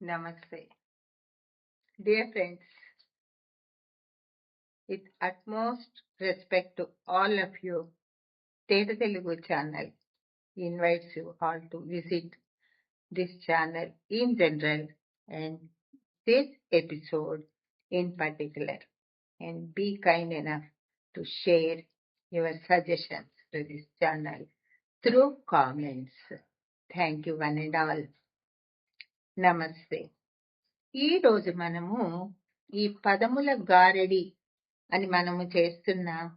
Namaste. Dear friends, with utmost respect to all of you, Teta Telugu channel invites you all to visit this channel in general and this episode in particular and be kind enough to share your suggestions to this channel through comments. Thank you one and all. నమస్తే. ఈ రోజు మనము ఈ పదముల గారడి అని మనము చేస్తున్న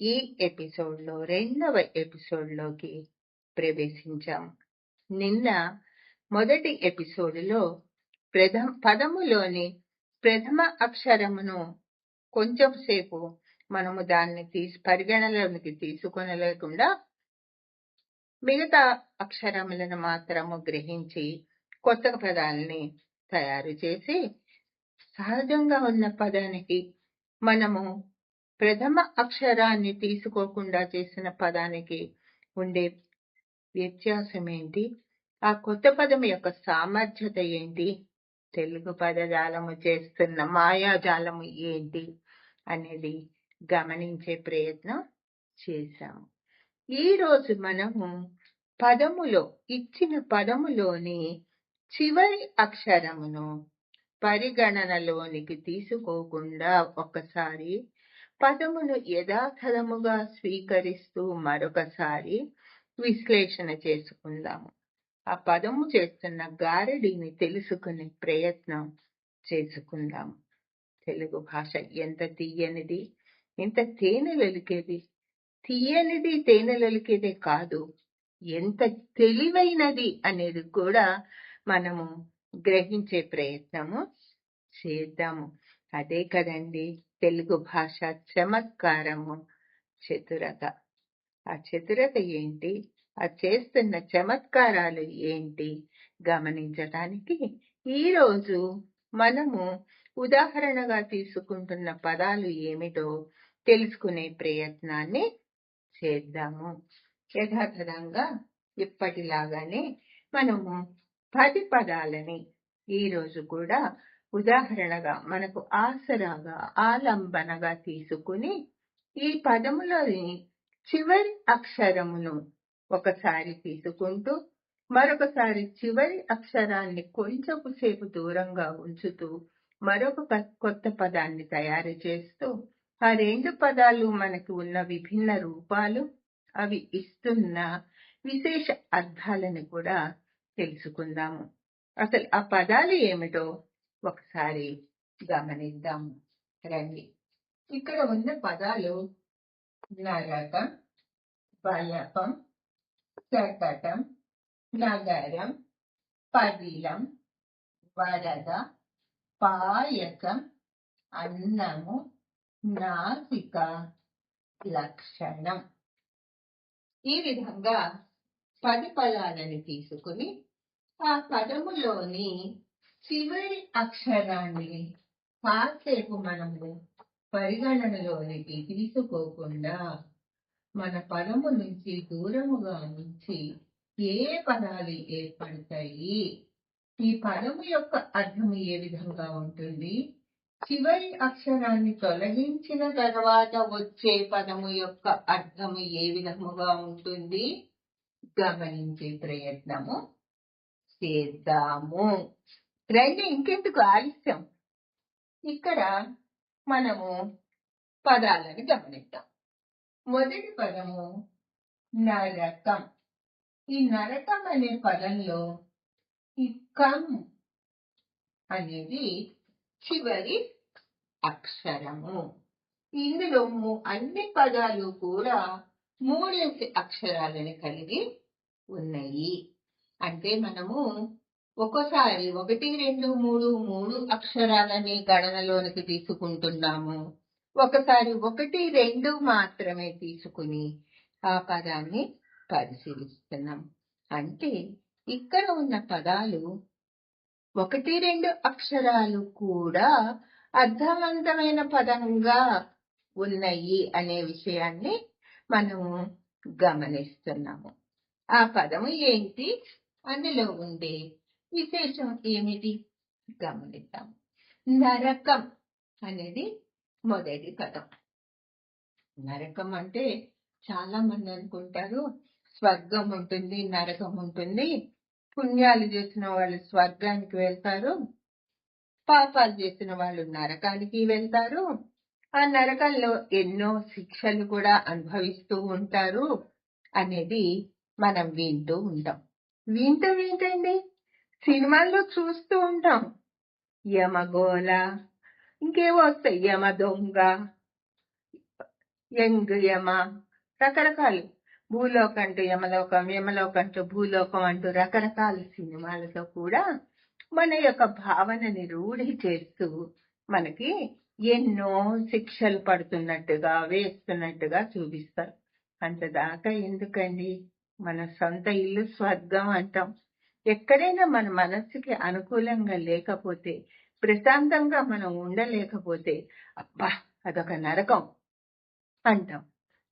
ఈ ఎపిసోడ్లో రెండవ ఎపిసోడ్లోకి ప్రవేశించాం. నిన్న మొదటి ఎపిసోడ్లో ప్రథమ పదములోని ప్రథమ అక్షరమును కొంచెం సేపు మనము దాన్ని తీసి పరిగణలోనికి తీసుకొనలేకుండా మిగతా అక్షరములను మాత్రము గ్రహించి కొత్త పదాలని తయారు చేసి సహజంగా ఉన్న పదానికి మనము ప్రథమ అక్షరాన్ని తీసుకోకుండా చేసిన పదానికి ఉండే వ్యత్యాసం ఏంటి? ఆ కొత్త పదం యొక్క సామర్థ్యత ఏంటి? తెలుగు పదజాలము చేస్తున్న మాయాజాలము ఏంటి? అనేది గమనించే ప్రయత్నం చేశాము. ఈరోజు మనము పదములో ఇచ్చిన పదములోని చివరి అక్షరమును పరిగణనలోనికి తీసుకోకుండా ఒకసారి పదమును యథాతథముగా స్వీకరిస్తూ మరొకసారి విశ్లేషణ చేసుకుందాము. ఆ పదము చేస్తున్న గారడిని తెలుసుకునే ప్రయత్నం చేసుకుందాము. తెలుగు భాష ఎంత తీయనిది ఎంత తేనెలొలికేది? తీయనిది తేనెలొలికేదే కాదు ఎంత తెలివైనది అనేది కూడా మనము గ్రహించే ప్రయత్నము చేద్దాము. అదే కదండి తెలుగు భాష చమత్కారము చతురత. ఆ చతురత ఏంటి? ఆ చేస్తున్న చమత్కారాలు ఏంటి? గమనించడానికి ఈరోజు మనము ఉదాహరణగా తీసుకుంటున్న పదాలు ఏమిటో తెలుసుకునే ప్రయత్నాన్ని చేద్దాము. యథాతథంగా ఇప్పటిలాగానే మనము పది పదాలని ఈరోజు కూడా ఉదాహరణగా మనకు ఆసరాగా ఆలంబనగా తీసుకుని ఈ పదములోని చివరి అక్షరమును ఒకసారి తీసుకుంటూ మరొకసారి చివరి అక్షరాన్ని కొంచెపు సేపు దూరంగా ఉంచుతూ మరొక కొత్త పదాన్ని తయారు చేస్తూ ఆ రెండు పదాలు మనకు ఉన్న విభిన్న రూపాలు అవి ఇస్తున్న విశేష అర్థాలను కూడా తెలుసుకుందాము. అసలు ఆ పదాలు ఏమిటో ఒకసారి గమనిద్దాము. రండి. ఇక్కడ ఉన్న పదాలు నరకం బలపం శకటం నగరం పదిలం వరద పాయసం అన్నము నాసిక లక్షణం. ఈ విధంగా పది పదాలని తీసుకుని ఆ పదములోని చివరి అక్షరాన్ని కాసేపు మనము పరిగణనలోనికి తీసుకోకుండా మన పదము నుంచి దూరముగా నుంచి ఏ పదాలు ఏర్పడతాయి ఈ పదము యొక్క అర్థం ఏ విధంగా ఉంటుంది? చివరి అక్షరాన్ని తొలగించిన తర్వాత వచ్చే పదము యొక్క అర్థము ఏ విధముగా ఉంటుంది? గమనించే ప్రయత్నము చేద్దాము. రండి ఇంకెందుకు ఆలస్యం? ఇక్కడ మనము పదాలను గమనిద్దాం. మొదటి పదము నరకం. ఈ నరకం అనే పదంలో ఈ కం అనేది చివరి అక్షరము. ఇందులో అన్ని పదాలు కూడా మూడేసి అక్షరాలను కలిగి ఉన్నాయి. అంటే మనము ఒక్కోసారి ఒకటి రెండు మూడు మూడు అక్షరాలని గణనలోనికి తీసుకుంటున్నాము. ఒకసారి ఒకటి రెండు మాత్రమే తీసుకుని ఆ పదాన్ని పరిశీలిస్తున్నాం. అంటే ఇక్కడ ఉన్న పదాలు ఒకటి రెండు అక్షరాలు కూడా అర్థవంతమైన పదంగా ఉన్నాయి అనే విషయాన్ని మనము గమనిస్తున్నాము. ఆ పదము ఏంటి? అందులో ఉండే విశేషం ఏమిటి? గమనిద్దాం. నరకం అనేది మొదటి పదం. నరకం అంటే చాలా మంది అనుకుంటారు స్వర్గం ఉంటుంది నరకం ఉంటుంది. పుణ్యాలు చేసిన వాళ్ళు స్వర్గానికి వెళ్తారు పాపాలు చేసిన వాళ్ళు నరకానికి వెళ్తారు. ఆ నరకంలో ఎన్నో శిక్షలు కూడా అనుభవిస్తూ ఉంటారు అనేది మనం వింటూ ఉంటాం. వింటూ వింటండి సినిమాల్లో చూస్తూ ఉంటాం. యమగోళ ఇంకేవో వస్తాయి. యమ దొంగ యంగ్ యమ రకరకాలు. భూలోకం అంటూ యమలోకం యమలోకం అంటూ భూలోకం అంటూ రకరకాల సినిమాలతో కూడా మన యొక్క భావనని రూఢి చేస్తూ మనకి ఎన్నో శిక్షలు పడుతున్నట్టుగా వేస్తున్నట్టుగా చూపిస్తారు. అంతదాకా ఎందుకండి? మన సొంత ఇల్లు స్వర్గం అంటాం. ఎక్కడైనా మన మనస్సుకి అనుకూలంగా లేకపోతే ప్రశాంతంగా మనం ఉండలేకపోతే అబ్బా అదొక నరకం అంటాం.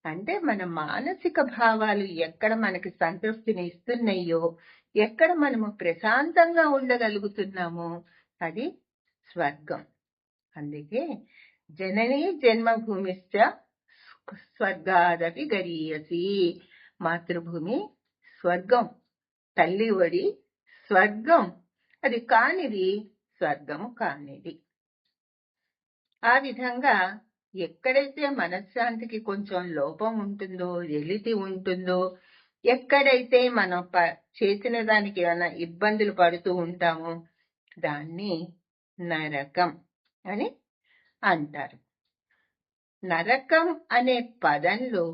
అంటే మన మానసిక భావాలు ఎక్కడ మనకి సంతృప్తిని ఇస్తున్నాయో ఎక్కడ మనము ప్రశాంతంగా ఉండగలుగుతున్నామో అది స్వర్గం. అందుకే జననీ జన్మభూమిశ్చ స్వర్గాదపి గరీయసి. మాతృభూమి స్వర్గం తల్లి ఒడి స్వర్గం. అది కానిది స్వర్గము కానిది. ఆ విధంగా ఎక్కడైతే మనశ్శాంతికి కొంచెం లోపం ఉంటుందో ఎలితి ఉంటుందో ఎక్కడైతే మనం ప చేసిన దానికి ఏమైనా ఇబ్బందులు పడుతూ ఉంటామో దాన్ని నరకం అని అంటారు. నరకం అనే పదంలో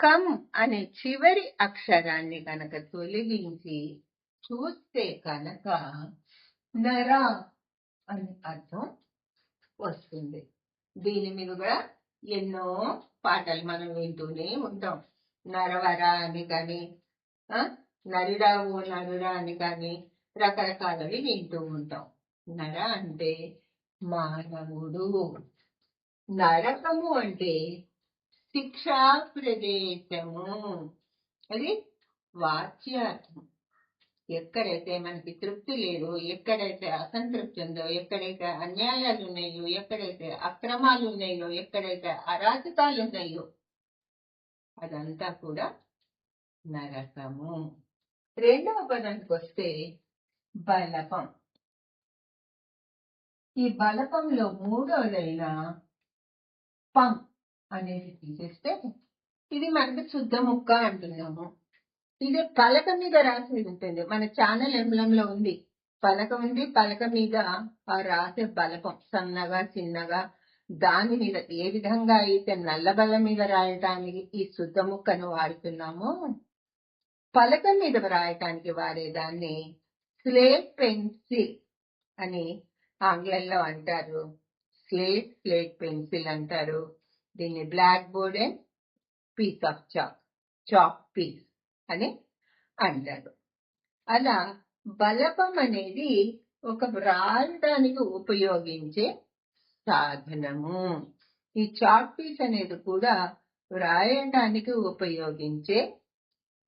కం అనే చివరి అక్షరాన్ని కనుక తొలగించి చూస్తే కనుక నర అని అర్థం వస్తుంది. దీని మీద కూడా ఎన్నో పాటలు మనం వింటూనే ఉంటాం. నరవర అని కానీ నరుడా ఓ నరుడా అని కానీ రకరకాలవి వింటూ ఉంటాం. నర అంటే మానవుడు. నరకము అంటే శిక్షా ప్రదేశము అది వాచ్యార్థం. ఎక్కడైతే మనకి తృప్తి లేదు ఎక్కడైతే అసంతృప్తి ఉందో ఎక్కడైతే అన్యాయాలు ఉన్నాయో ఎక్కడైతే అక్రమాలు ఉన్నాయో ఎక్కడైతే అరాచకాలు ఉన్నాయో అదంతా కూడా నరకము. రెండవ పదానికి వస్తే బలపం. ఈ బలపంలో మూడవదైన పం. అనేది తీసేస్తే ఇది మనకి శుద్ధ ముక్క అంటున్నాము. ఇది పలక మీద రాసి ఉంటుంది. మన ఛానల్ ఎంబ్లంలో ఉంది. పలక ఉంది. పలక మీద ఆ రాసే బలపం సన్నగా చిన్నగా దాని మీద ఏ విధంగా అయితే నల్ల బల మీద రాయటానికి ఈ శుద్ధ ముక్కను వాడుతున్నామో పలక మీద రాయటానికి వాడేదాన్ని స్లేట్ పెన్సిల్ అని ఆంగ్లంలో అంటారు. స్లేట్ స్లేట్ పెన్సిల్ అంటారు. దీన్ని black board and piece of chalk chalk piece అని అంటారు. అలా బలపం అనేది ఒక వ్రాయడానికి ఉపయోగించే సాధనము. ఈ చాక్ పీస్ అనేది కూడా వ్రాయడానికి ఉపయోగించే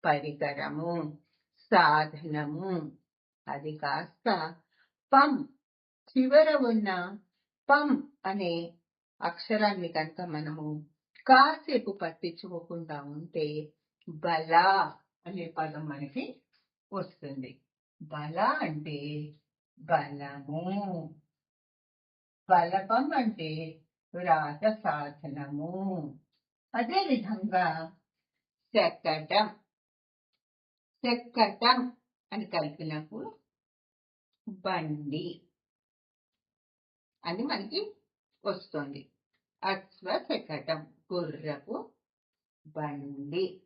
పరికరము సాధనము. అది కాస్త పం చివర ఉన్న పం అనే అక్షరాన్ని కనుక మనము కాసేపు పట్టించుకోకుండా ఉంటే బల అనే పదం మనకి వస్తుంది. బల అంటే బలము. బలపం అంటే రాజ సాధనము అదే విధంగా శకటం. శకటం అని కలిపినప్పుడు బండి అని మనకి వస్తుంది. అశ్వశకటం గుర్రపు బండి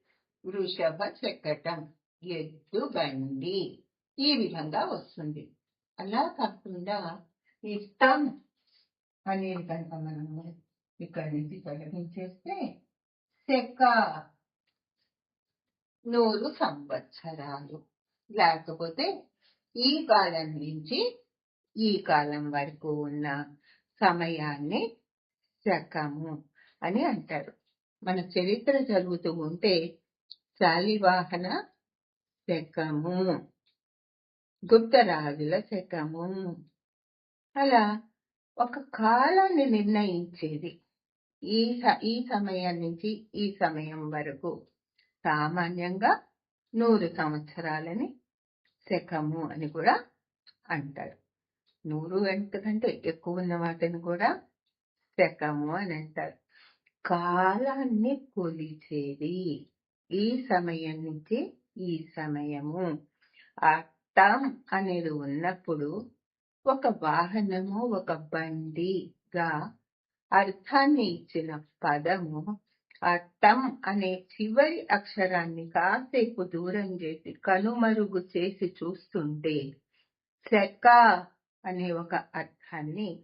వృషభ శకటం ఎద్దు బండి ఈ విధంగా వస్తుంది. అలా కాకుండా ఇష్టం అనేది కనుక మనము ఇక్కడి నుంచి తొలగించేస్తే శక నూరు సంవత్సరాలు. లేకపోతే ఈ కాలం నుంచి ఈ కాలం వరకు ఉన్న సమయాన్ని శకము అని అంటారు. మన చరిత్ర చదువుతూ ఉంటే శాలివాహన శకము గుప్తరాజుల శకము. అలా ఒక కాలాన్ని నిర్ణయించేది ఈ ఈ సమయం నుంచి ఈ సమయం వరకు సామాన్యంగా నూరు సంవత్సరాలని శకము అని కూడా అంటారు. నూరు ఎంతకంటే ఎక్కువ ఉన్న వాటిని కూడా శకము అని అంటారు. కాలాన్ని కొలిచేది ఈ సమయం నుంచి ఈ సమయము. అట్టం అనేది ఉన్నప్పుడు ఒక వాహనము ఒక బండిగా అర్థాన్ని ఇచ్చిన పదము అట్టం అనే చివరి అక్షరాన్ని కాసేపు దూరం చేసి కనుమరుగు చేసి చూస్తుంటే శక అనే ఒక అర్థాన్ని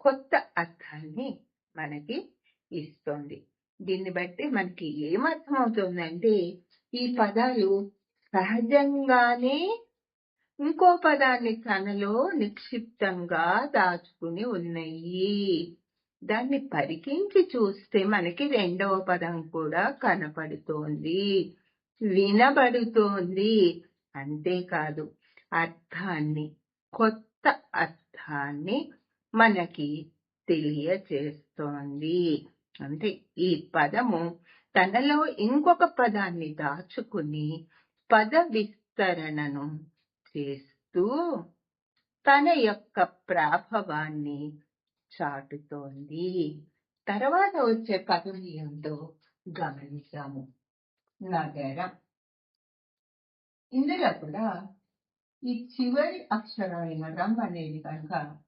కొత్త అర్థాన్ని మనకి ఇస్తుంది. దీన్ని బట్టి మనకి ఏమర్థమవుతుందంటే ఈ పదాలు సహజంగానే ఇంకో పదాన్ని తనలో నిక్షిప్తంగా దాచుకుని ఉన్నాయి. దాన్ని పరికించి చూస్తే మనకి రెండవ పదం కూడా కనపడుతోంది. వినబడుతోంది. అంతేకాదు అర్థాన్ని కొత్త అర్థాన్ని మనకి తెలియచేస్తోంది అంటే ఈ పదము తనలో ఇంకొక పదాన్ని దాచుకుని పద విస్తరణను చేస్తూ తన యొక్క ప్రాభవాన్ని చాటుతోంది. తర్వాత వచ్చే పదం ఏంటో గమనించాము నగరం. ఇందులో కూడా ఈ చివరి అక్షరమైన రం అనేది కనుక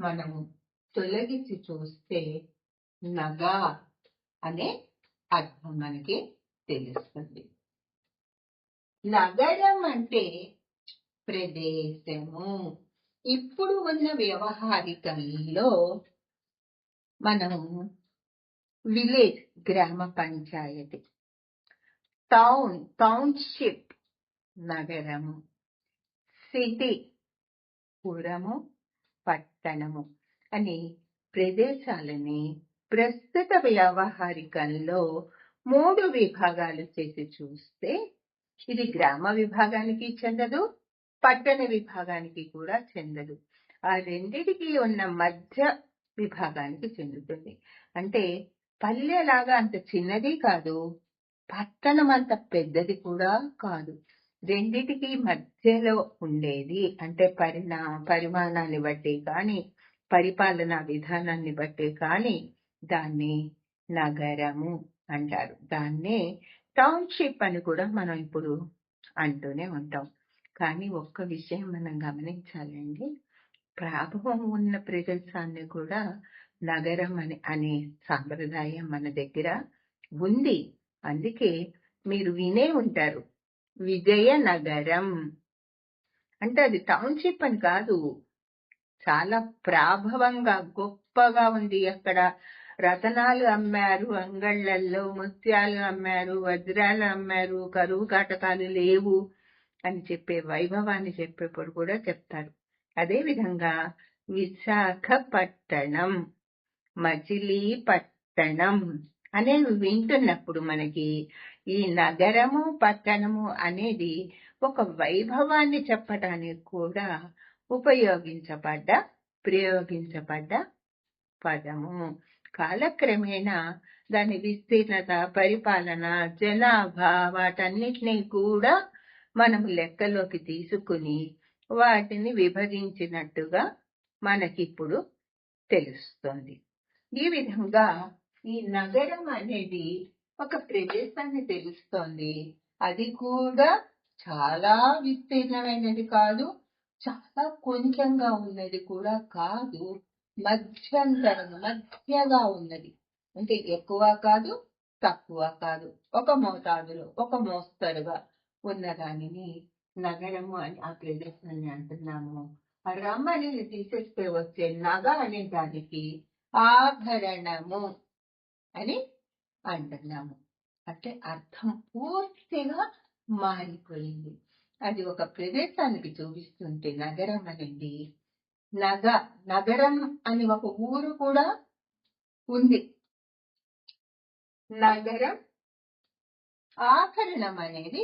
మనము తొలగించి చూస్తే నగ అనే అర్థం మనకి తెలుస్తుంది. నగరం అంటే ప్రదేశము. ఇప్పుడు ఉన్న వ్యవహారికంలో మనము విలేజ్ గ్రామ పంచాయతీ టౌన్ టౌన్షిప్ నగరము. సిటీ పురము పట్టణము అనే ప్రదేశాలని ప్రస్తుత వ్యవహారికంలో మూడు విభాగాలు చేసి చూస్తే ఇది గ్రామ విభాగానికి చెందదు పట్టణ విభాగానికి కూడా చెందదు. ఆ రెండిటికి ఉన్న మధ్య విభాగానికి చెందుతుంది. అంటే పల్లెలాగా అంత చిన్నది కాదు పట్టణం అంత పెద్దది కూడా కాదు. రెండిటికి మధ్యలో ఉండేది. అంటే పరిణా పరిమాణాన్ని బట్టి కానీ పరిపాలనా విధానాన్ని బట్టి కానీ దాన్ని నగరము అంటారు. దాన్నే టౌన్షిప్ అని కూడా మనం ఇప్పుడు అంటూనే ఉంటాం. కానీ ఒక్క విషయం మనం గమనించాలండి. ప్రాభవం ఉన్న ప్రదేశాన్ని కూడా నగరం అని అనే సాంప్రదాయం మన దగ్గర ఉంది. అందుకే మీరు వినే ఉంటారు. విజయనగరం. అంటే అది టౌన్షిప్ అని కాదు. చాలా ప్రాభవంగా గొప్పగా ఉంది అక్కడ. రతనాలు అమ్మారు అంగళ్ళల్లో ముత్యాలు అమ్మారు వజ్రాలు అమ్మారు కరువు కాటకాలు లేవు అని చెప్పే వైభవాన్ని చెప్పేప్పుడు కూడా చెప్తారు. అదే విధంగా విశాఖపట్టణం మచిలీపట్టణం అనేవి వింటున్నప్పుడు మనకి ఈ నగరము పట్టణము అనేది ఒక వైభవాన్ని చెప్పటానికి కూడా ఉపయోగించబడ్డ ప్రయోగించబడ్డ పదము. కాలక్రమేణా దాని విస్తీర్ణత పరిపాలన జనాభా వాటన్నిటినీ కూడా మనము లెక్కలోకి తీసుకుని వాటిని విభజించినట్టుగా మనకిప్పుడు తెలుస్తుంది. ఈ విధంగా ఈ నగరం అనేది ఒక ప్రదేశాన్ని తెలుస్తోంది. అది కూడా చాలా విస్తీర్ణమైనది కాదు చాలా కొంచెంగా ఉన్నది కూడా కాదు. మధ్యంతరం మధ్యగా ఉన్నది. అంటే ఎక్కువ కాదు తక్కువ కాదు. ఒక మోతాదులో ఒక మోస్తరుగా ఉన్న దానిని నగరము అని ఆ ప్రదేశాన్ని అంటున్నాము. ఆ తీసేస్తే వచ్చే నగ అనే దానికి ఆభరణము అని అంటున్నాము అంటే అర్థం పూర్తిగా మారిపోయింది. అది ఒక ప్రదేశానికి చూపిస్తుంటే నగరం అనేది నగ నగరం అని ఒక ఊరు కూడా ఉంది. నగరం ఆకరణం అనేది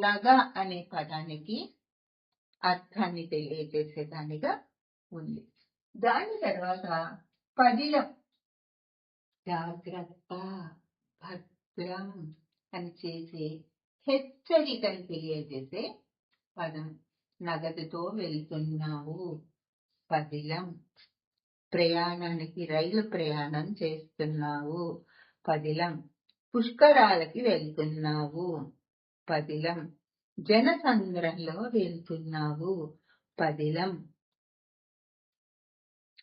నగ అనే పదానికి అర్థాన్ని తెలియజేసేదానిగా ఉంది. దాని తర్వాత పదిలం జాగ్రత్త భద్రం అని చేసే హెచ్చరికను తెలియజేసే పదం. నగదుతో వెళ్తున్నావు. పదిలం. ప్రయాణానికి రైలు ప్రయాణం చేస్తున్నావు. పదిలం. పుష్కరాలకి వెళ్తున్నావు. పదిలం. జనసంద్రంలో వెళ్తున్నావు. పదిలం.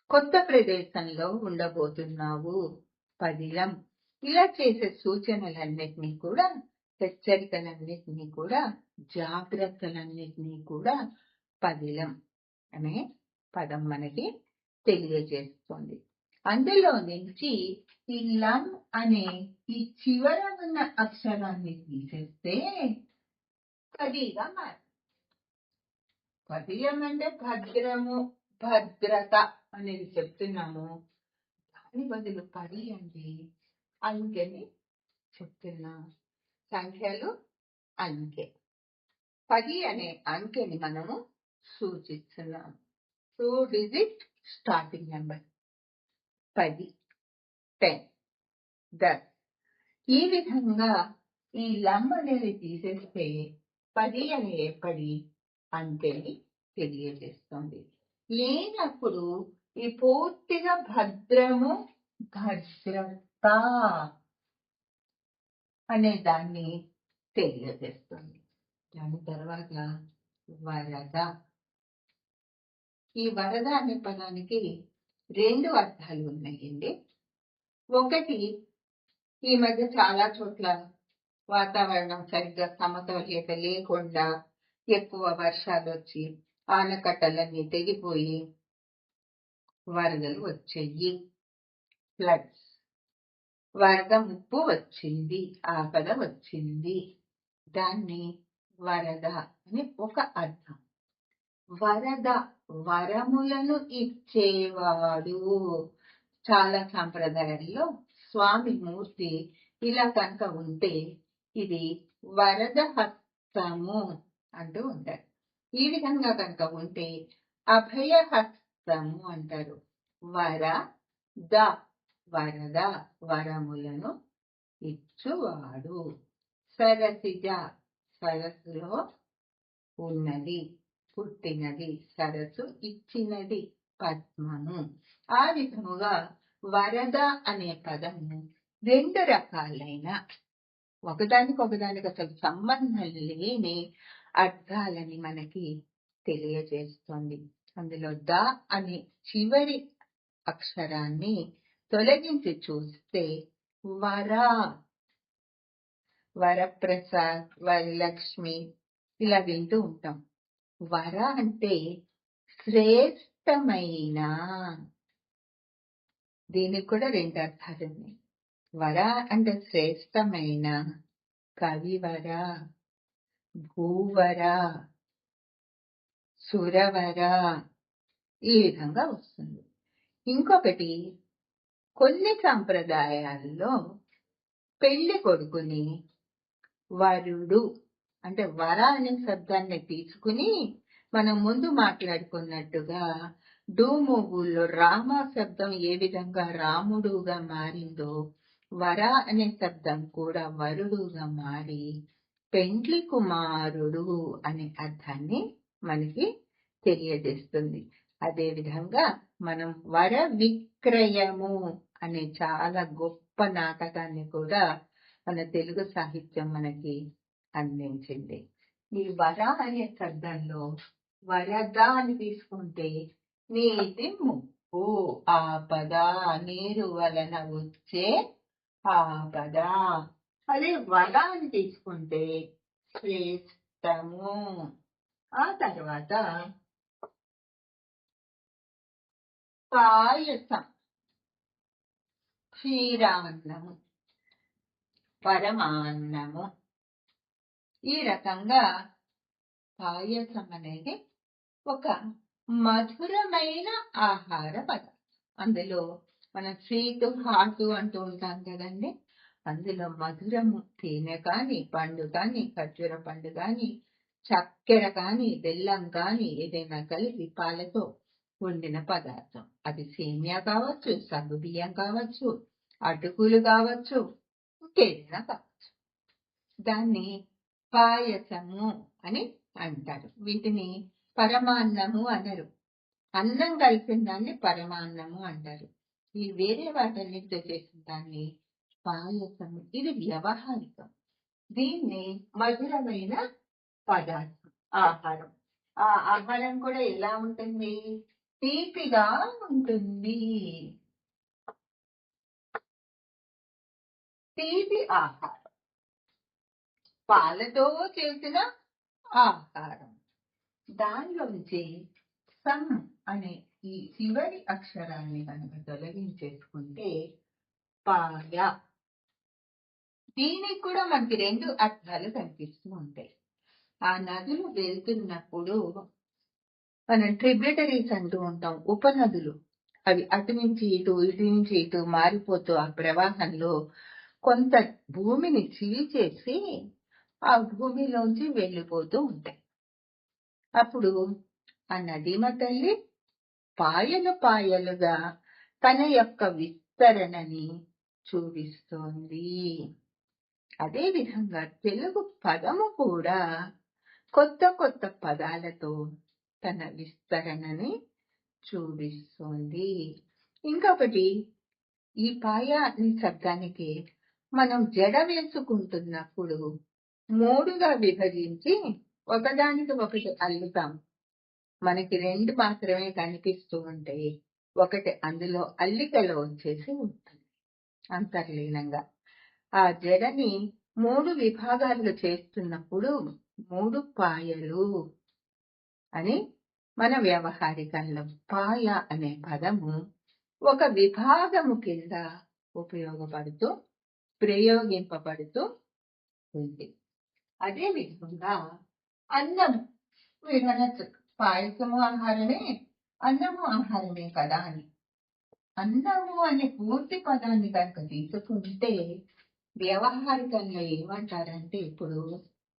కొత్త ప్రదేశంలో ఉండబోతున్నావు. పదిలం. ఇలా చేసే సూచనలన్నిటినీ కూడా హెచ్చరికలన్నిటినీ కూడా జాగ్రత్తలన్నిటినీ కూడా పదిలం అనే పదం మనకి తెలియజేస్తుంది. అందులో నుంచి ఈ లం అనే ఈ చివర ఉన్న అక్షరాన్ని తీసేస్తే పదిగా మారు. పదిలం అంటే భద్రము భద్రత అనేది చెప్తున్నాము. దాని బదులు పది అండి అంకెని చెప్తున్నాం. సంఖ్యలు అంకె. పది అనే అంకెని మనము సూచిస్తున్నాం. Two digit starting number. పది. టెన్. దస్ ఈ విధంగా ఈ లంబ అనేది తీసేస్తే పది అనే ఏర్పడి అంకెని తెలియజేస్తుంది. లేనప్పుడు ఈ పూర్తిగా భద్రము భద్రత అనే దాన్ని తెలియజేస్తుంది. దాని తర్వాత వరద. ఈ వరద అనే పదానికి రెండు అర్థాలు ఉన్నాయండి. ఒకటి ఈ మధ్య చాలా చోట్ల వాతావరణం సరిగ్గా సమతౌల్యత లేకుండా ఎక్కువ వర్షాలు వచ్చి ఆనకట్టలన్నీ తెగిపోయి వరదలు వచ్చాయి. ఫ్లడ్స్ వరద ముప్పు వచ్చింది ఆపద వచ్చింది. దాన్ని వరద అని ఒక అర్థం. వరద వరములను ఇచ్చేవాడు. చాలా సాంప్రదాయాల్లో స్వామి మూర్తి ఇలా కనుక ఉంటే ఇది వరద హస్తము అంటూ ఉంటారు. ఈ విధంగా కనుక ఉంటే అభయ హస్త హస్తము అంటారు. వర ద వరద వరములను ఇచ్చువాడు. సరసిజ సరస్సులో ఉన్నది పుట్టినది సరస్సు ఇచ్చినది పద్మము. ఆ విధముగా వరద అనే పదము రెండు రకాలైన ఒకదానికి ఒకదానికి అసలు సంబంధం లేని అర్థాలని మనకి తెలియజేస్తుంది. అందులో ద అనే చివరి అక్షరాన్ని తొలగించి చూస్తే వర. వరప్రసాద్ వరలక్ష్మి ఇలా వింటూ ఉంటాం. వర అంటే శ్రేష్టమైన. దీనికి కూడా రెండు అర్థాలు ఉన్నాయి. వర అంటే శ్రేష్టమైన. కవివర భూవర. సురవర ఈ విధంగా వస్తుంది. ఇంకొకటి కొన్ని సంప్రదాయాల్లో పెళ్ళి కొడుకుని వరుడు అంటే వర అనే శబ్దాన్ని తీసుకుని మనం ముందు మాట్లాడుకున్నట్టుగా డూమూగుల్లో రామ శబ్దం ఏ విధంగా రాముడుగా మారిందో వర అనే శబ్దం కూడా వరుడుగా మారి పెండ్లి కుమారుడు అనే అర్థాన్ని మనకి తెలియజేస్తుంది. అదేవిధంగా మనం వర విక్రయము అనే చాలా గొప్ప నాటకాన్ని కూడా మన తెలుగు సాహిత్యం మనకి అందించింది. ఈ వర అనే శబ్దంలో వరద అని తీసుకుంటే నీటి ముప్పు ఆపద నీరు వలన వచ్చే ఆపద. అదే వర అని తీసుకుంటే శ్రేష్టము. ఆ తర్వాత పాయసం. క్షీరాన్నము పరమాన్నము. ఈ రకంగా పాయసం అనేది ఒక మధురమైన ఆహార పదార్థం అందులో మనం స్వీట్ హాటు అంటూ ఉంటాం కదండి. అందులో మధురము తేనె కానీ పండు కానీ ఖర్జూర పండు కానీ చక్కెర కానీ బెల్లం కానీ ఏదైనా కలిపి పాలతో వండిన పదార్థం. అది సేమియా కావచ్చు సగ్గు బియ్యం కావచ్చు అటుకులు కావచ్చు ఇంకేదైనా కావచ్చు. దాన్ని పాయసము అని అంటారు. వీటిని పరమాన్నము అనరు. అన్నం కలిపిన దాన్ని పరమాన్నము అంటారు. ఈ వేరే వాటన్నిటితో చేసిన దాన్ని పాయసము. ఇది వ్యవహారికం. దీన్ని మధురమైన పదార్థం ఆహారం ఆ ఆహారం కూడా ఎలా ఉంటుంది? తీపిగా ఉంటుంది. తీపి ఆహారం. పాలతో చేసిన ఆహారం. దానిలోంచి సమ్ అనే ఈ చివరి అక్షరాన్ని కనుక తొలగించేసుకుంటే పాయ. దీనికి కూడా మనకి రెండు అర్థాలు కనిపిస్తూ ఉంటాయి. ఆ నదులు వెళ్తున్నప్పుడు మనం ట్రిబ్యూటరీస్ అంటూ ఉంటాం ఉపనదులు. అవి అటు నుంచి ఇటు ఇటు నుంచి ఇటు మారిపోతూ ఆ ప్రవాహంలో కొంత భూమిని చీల్చేసి ఆ భూమిలోంచి వెళ్ళిపోతూ ఉంటాయి. అప్పుడు ఆ నదీమ తల్లి పాయలు పాయలుగా తన యొక్క విస్తరణని చూపిస్తోంది. అదేవిధంగా తెలుగు పదము కూడా కొత్త కొత్త పదాలతో తన విస్తరణని చూపిస్తుంది. ఇంకొకటి ఈ పాయ అనే శబ్దానికి మనం జడ వేసుకుంటున్నప్పుడు మూడుగా విభజించి ఒకదానికి ఒకటి అల్లుతాం. మనకి రెండు మాత్రమే కనిపిస్తూ ఉంటాయి ఒకటి అందులో అల్లికలో వచ్చేసి ఉంటుంది. అంతర్లీనంగా. ఆ జడని మూడు విభాగాలుగా చేస్తున్నప్పుడు మూడు పాయలు అని మన వ్యవహారికంలో పాయ అనే పదము ఒక విభాగము కింద ఉపయోగపడుతూ ప్రయోగింపబడుతూ ఉంది. అదే విధంగా అన్నం వినొచ్చు పాయసము ఆహారమే అన్నము ఆహారమే కదా అని. అన్నము అనే పూర్తి పదాన్ని కనుక తీసుకుంటే వ్యవహారికంగా ఏమంటారంటే ఇప్పుడు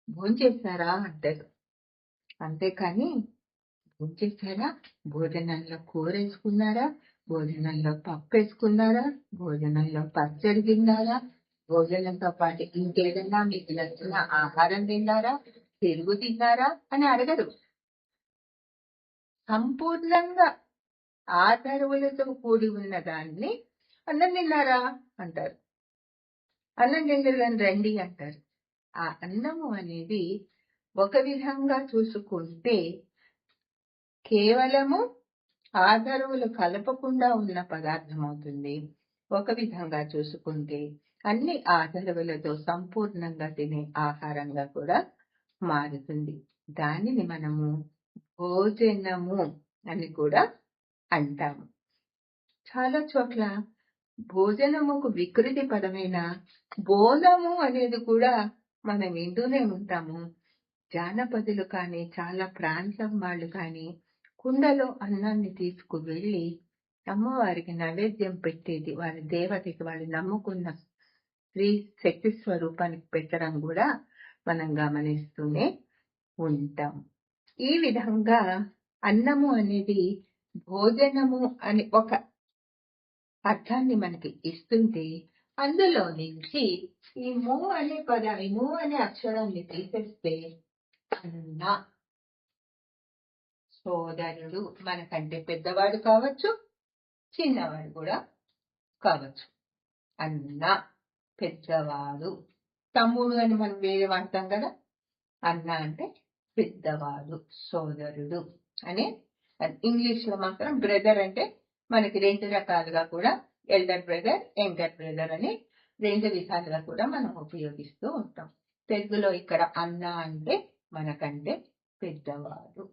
భోంచేశారా అంటారు. అంతేకాని భోంచేశారా? భోజనంలో కూర వేసుకున్నారా భోజనంలో పప్పు వేసుకున్నారా భోజనంలో పచ్చడి తిన్నారా? భోజనంతో పాటు ఇంకేదన్నా మీకు నచ్చిన ఆహారం తిన్నారా? పెరుగు తిన్నారా? అని అడగరు. సంపూర్ణంగా ఆదరువులతో కూడి ఉన్న దాన్ని అన్నం తిన్నారా? అంటారు. అన్నం తిందని రండి అంటారు. ఆ అన్నము అనేది ఒక విధంగా చూసుకుంటే కేవలము ఆధారములు కలపకుండా ఉన్న పదార్థం అవుతుంది ఒక విధంగా చూసుకుంటే అన్ని ఆదరువులతో సంపూర్ణంగా తినే ఆహారంగా కూడా మారుతుంది. దానిని మనము భోజనము అని కూడా అంటాము. చాలా చోట్ల భోజనముకు వికృతి పదమైన బోనము అనేది కూడా మనం వింటూనే ఉంటాము. జానపదులు కానీ చాలా ప్రాంతం వాళ్ళు కానీ కుండలో అన్నాన్ని తీసుకువెళ్ళి అమ్మవారికి నైవేద్యం పెట్టేది. వాళ్ళ దేవతకి వాళ్ళు నమ్ముకున్న స్త్రీ శక్తి స్వరూపానికి పెట్టడం కూడా మనం గమనిస్తూనే ఉంటాం. ఈ విధంగా అన్నము అనేది భోజనము అని ఒక అర్థాన్ని మనకి ఇస్తుంటే అందులో నుంచి ఈ మూ అనే పదాన్ని మూ అనే అక్షరాన్ని తీసేస్తే అన్న సోదరుడు మనకంటే పెద్దవాడు కావచ్చు చిన్నవాడు కూడా కావచ్చు. అన్న పెద్దవాడు. తమ్ముడు అని మనం వేరే వాడతాం కదా అన్న అంటే పెద్దవాడు సోదరుడు అనే. ఇంగ్లీష్లో మాత్రం బ్రదర్ అంటే మనకి రెండు రకాలుగా కూడా ఎల్డర్ బ్రదర్ యంగర్ బ్రదర్ అని రెండు విధాలుగా కూడా మనం ఉపయోగిస్తూ ఉంటాం. తెలుగులో ఇక్కడ అన్న అంటే మనకంటే పెద్దవాడు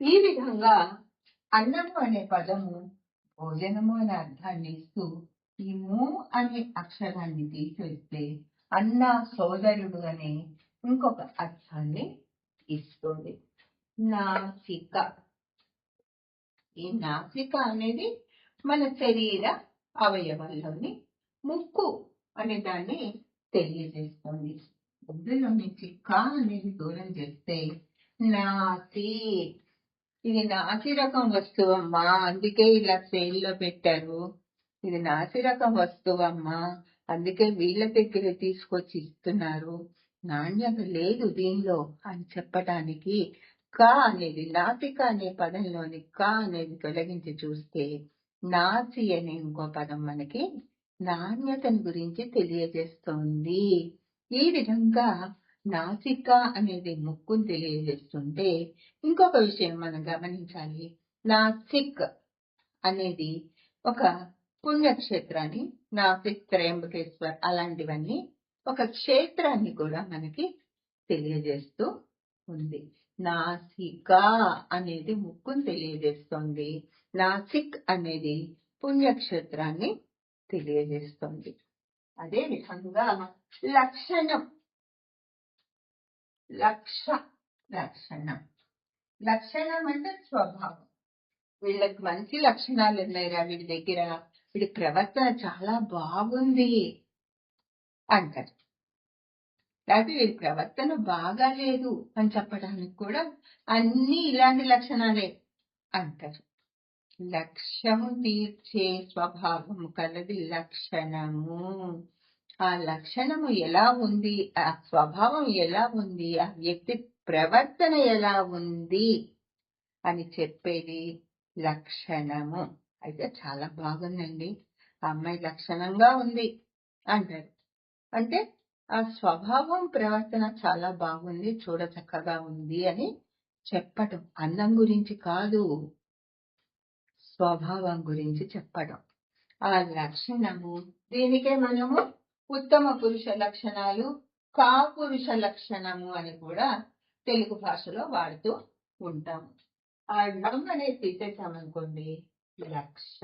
ఈ విధంగా అన్నము అనే పదము భోజనము అనే అర్థాన్ని ఇస్తూ ఈ మూ అనే అక్షరాన్ని తీసివేస్తే అన్న సోదరుడు అనే ఇంకొక అర్థాన్ని ఇస్తుంది. నాసిక. ఈ నాసిక అనేది మన శరీర అవయవంలోని ముక్కు అనే దాన్ని తెలియజేస్తుంది. వద్దులో నుంచి కా అనేది దూరం చేస్తే నాసి ఇది నాసి రకం వస్తువు అమ్మా అందుకే ఇలా సేల్లో పెట్టారు. ఇది నాసి రకం వస్తువు అమ్మా అందుకే వీళ్ళ దగ్గర తీసుకొచ్చి ఇస్తున్నారు. నాణ్యత లేదు దీనిలో అని చెప్పడానికి కా అనేది నాసిక అనే పదంలోని కా అనేది తొలగించి చూస్తే నాసి అనే ఇంకో పదం మనకి నాణ్యతను గురించి తెలియజేస్తోంది. ఈ విధంగా నాసిక అనేది ముక్కును తెలియజేస్తుంటే ఇంకొక విషయం మనం గమనించాలి. నాసిక్ అనేది ఒక పుణ్యక్షేత్రాన్ని నాసిక్ త్రయంబకేశ్వర్ అలాంటివన్నీ ఒక క్షేత్రాన్ని కూడా మనకి తెలియజేస్తూ ఉంది. నాసిక అనేది ముక్కును తెలియజేస్తుంది. నాసిక్ అనేది పుణ్యక్షేత్రాన్ని తెలియజేస్తుంది. అదే విధంగా లక్షణం లక్ష లక్షణం. లక్షణం అంటే స్వభావం. వీళ్ళకి మంచి లక్షణాలు ఉన్నాయిరా వీడి దగ్గర వీడి ప్రవర్తన చాలా బాగుంది అంటారు. లేకపోతే వీడి ప్రవర్తన బాగాలేదు అని చెప్పడానికి కూడా అన్ని ఇలాంటి లక్షణాలే అంటారు. లక్ష్యం తీర్చే స్వభావం కలది లక్షణము. ఆ లక్షణము ఎలా ఉంది? ఆ స్వభావం ఎలా ఉంది? ఆ వ్యక్తి ప్రవర్తన ఎలా ఉంది? అని చెప్పేది లక్షణము. అయితే చాలా బాగుందండి. ఆ అమ్మాయి లక్షణంగా ఉంది అంటారు. అంటే ఆ స్వభావం ప్రవర్తన చాలా బాగుంది చూడ చక్కగా ఉంది అని చెప్పటం. అందం గురించి కాదు. స్వభావం గురించి చెప్పడం. ఆ లక్షణము దీనికే మనము ఉత్తమ పురుష లక్షణాలు కాపురుష లక్షణము అని కూడా తెలుగు భాషలో వాడుతూ ఉంటాము ఆ డం అనేది తీసేసామనుకోండి లక్ష.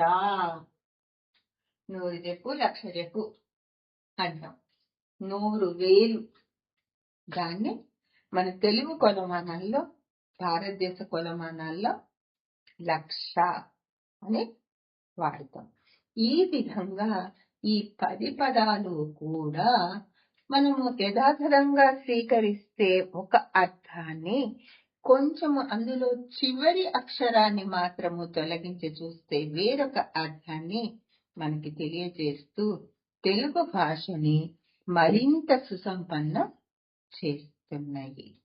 నూరు చెప్పు లక్ష చెప్పు అంటాం. నూరు వేలు. దాన్ని మన తెలుగు కొలమానాల్లో భారతదేశ కొలమానాల్లో లక్ష అని వాడతాం. ఈ విధంగా ఈ పది పదాలు కూడా మనము యథాతథంగా స్వీకరిస్తే ఒక అర్థాన్ని కొంచెము అందులో చివరి అక్షరాన్ని మాత్రము తొలగించి చూస్తే వేరొక అర్థాన్ని మనకి తెలియజేస్తూ తెలుగు భాషని మరింత సుసంపన్నం చేస్తున్నాయి.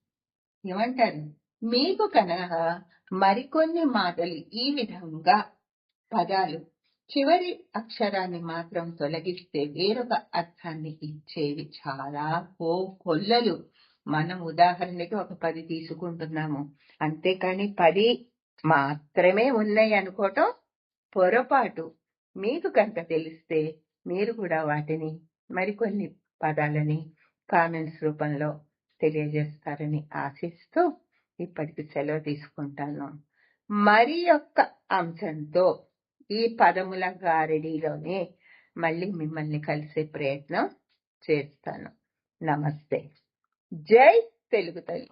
ఏమంటారు? మీకు కనుక మరికొన్ని మాటలు ఈ విధంగా పదాలు. చివరి అక్షరాన్ని మాత్రం తొలగిస్తే వేరొక అర్థాన్ని ఇచ్చేవి చాలా ఓ కొల్లలు. మనం ఉదాహరణకి ఒక పది తీసుకుంటున్నాము. అంతేకాని పది మాత్రమే ఉన్నాయి అనుకోవటం పొరపాటు. మీకు కనుక తెలిస్తే మీరు కూడా వాటిని మరికొన్ని పదాలని కామెంట్స్ రూపంలో తెలియజేస్తారని ఆశిస్తూ ఇప్పటికి సెలవు తీసుకుంటాను. మరి యొక్క అంశంతో ఈ పదముల గారడీలోనే మళ్ళీ మిమ్మల్ని కలిసే ప్రయత్నం చేస్తాను. నమస్తే. జై తెలుగు తల్లి.